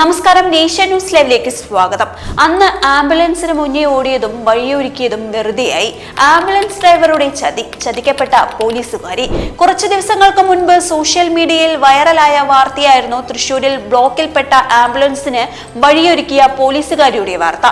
നമസ്കാരം നേഷ്യ ന്യൂസ് ലൈവിലേക്ക് സ്വാഗതം. അന്ന് ആംബുലൻസിന് മുന്നേ ഓടിയതും വഴിയൊരുക്കിയതും വെറുതെയായി. ആംബുലൻസ് ഡ്രൈവറുടെ ചതി ചതിക്കപ്പെട്ട പോലീസുകാരി. കുറച്ചു ദിവസങ്ങൾക്ക് മുൻപ് സോഷ്യൽ മീഡിയയിൽ വൈറലായ വാർത്തയായിരുന്നു തൃശൂരിൽ ബ്ലോക്കിൽപ്പെട്ട ആംബുലൻസിന് വഴിയൊരുക്കിയ പോലീസുകാരിയുടെ വാർത്ത.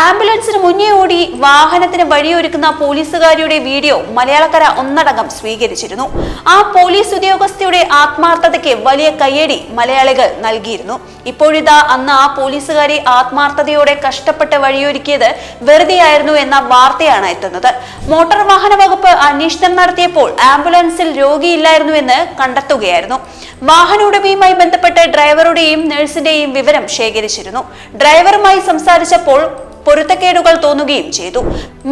ആംബുലൻസിന് മുന്നേ ഓടി വാഹനത്തിന് വഴിയൊരുക്കുന്ന പോലീസുകാരിയുടെ വീഡിയോ മലയാളക്കര ഒന്നടങ്കം സ്വീകരിച്ചിരുന്നു. ആ പോലീസ് ഉദ്യോഗസ്ഥയുടെ ആത്മാർത്ഥതയ്ക്ക് വലിയ കയ്യടി മലയാളികൾ നൽകിയിരുന്നു. ഇപ്പോഴിതാ അന്ന് ആ പോലീസുകാരി ആത്മാർത്ഥതയോടെ കഷ്ടപ്പെട്ട് വഴിയൊരുക്കിയത് വെറുതെയായിരുന്നു എന്ന വാർത്തയാണ് എത്തുന്നത്. മോട്ടോർ വാഹന വകുപ്പ് അന്വേഷണം നടത്തിയപ്പോൾ ആംബുലൻസിൽ രോഗിയില്ലായിരുന്നു എന്ന് കണ്ടെത്തുകയായിരുന്നു. വാഹന ഉടമയുമായി ബന്ധപ്പെട്ട് ഡ്രൈവറുടെയും നഴ്സിന്റെയും വിവരം ശേഖരിച്ചിരുന്നു. ഡ്രൈവറുമായി സംസാരിച്ചപ്പോൾ പൊരുത്തക്കേടുകൾ തോന്നുകയും ചെയ്തു.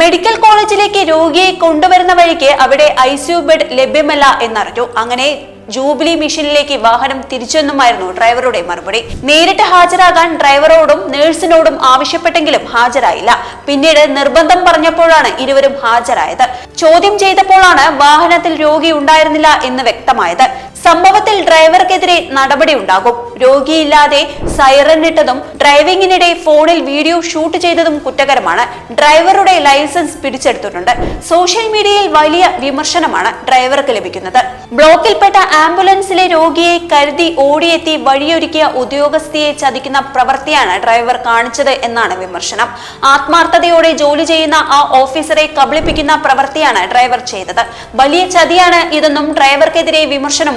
മെഡിക്കൽ കോളേജിലേക്ക് രോഗിയെ കൊണ്ടുവരുന്ന വഴിക്ക് അവിടെ ഐ ബെഡ് ലഭ്യമല്ല എന്നറിഞ്ഞു. അങ്ങനെ ജൂബിലി മിഷനിലേക്ക് വാഹനം തിരിച്ചെന്നുമായിരുന്നു ഡ്രൈവറുടെ മറുപടി. നേരിട്ട് ഹാജരാകാൻ ഡ്രൈവറോടും നേഴ്സിനോടും ആവശ്യപ്പെട്ടെങ്കിലും ഹാജരായില്ല. പിന്നീട് നിർബന്ധം പറഞ്ഞപ്പോഴാണ് ഇരുവരും ഹാജരായത്. ചോദ്യം ചെയ്തപ്പോഴാണ് വാഹനത്തിൽ രോഗി ഉണ്ടായിരുന്നില്ല എന്ന് വ്യക്തമായത്. സംഭവത്തിൽ ഡ്രൈവർക്കെതിരെ നടപടി ഉണ്ടാകും. രോഗിയില്ലാതെ സൈറൻ ഇട്ടതും ഡ്രൈവിംഗിനിടെ ഫോണിൽ വീഡിയോ ഷൂട്ട് ചെയ്തതും കുറ്റകരമാണ്. ഡ്രൈവറുടെ ലൈസൻസ് പിടിച്ചെടുത്തിട്ടുണ്ട്. സോഷ്യൽ മീഡിയയിൽ വലിയ വിമർശനമാണ് ഡ്രൈവർക്ക് ലഭിക്കുന്നത്. ബ്ലോക്കിൽപ്പെട്ട ആംബുലൻസിലെ രോഗിയെ കരുതി ഓടിയെത്തി വഴിയൊരുക്കിയ ഉദ്യോഗസ്ഥയെ ചതിക്കുന്ന പ്രവൃത്തിയാണ് ഡ്രൈവർ കാണിച്ചത് എന്നാണ് വിമർശനം. ആത്മാർത്ഥതയോടെ ജോലി ചെയ്യുന്ന ആ ഓഫീസറെ കബളിപ്പിക്കുന്ന പ്രവൃത്തിയാണ് ഡ്രൈവർ ചെയ്തത്. വലിയ ചതിയാണ് ഇതെന്നും ഡ്രൈവർക്കെതിരെ വിമർശനം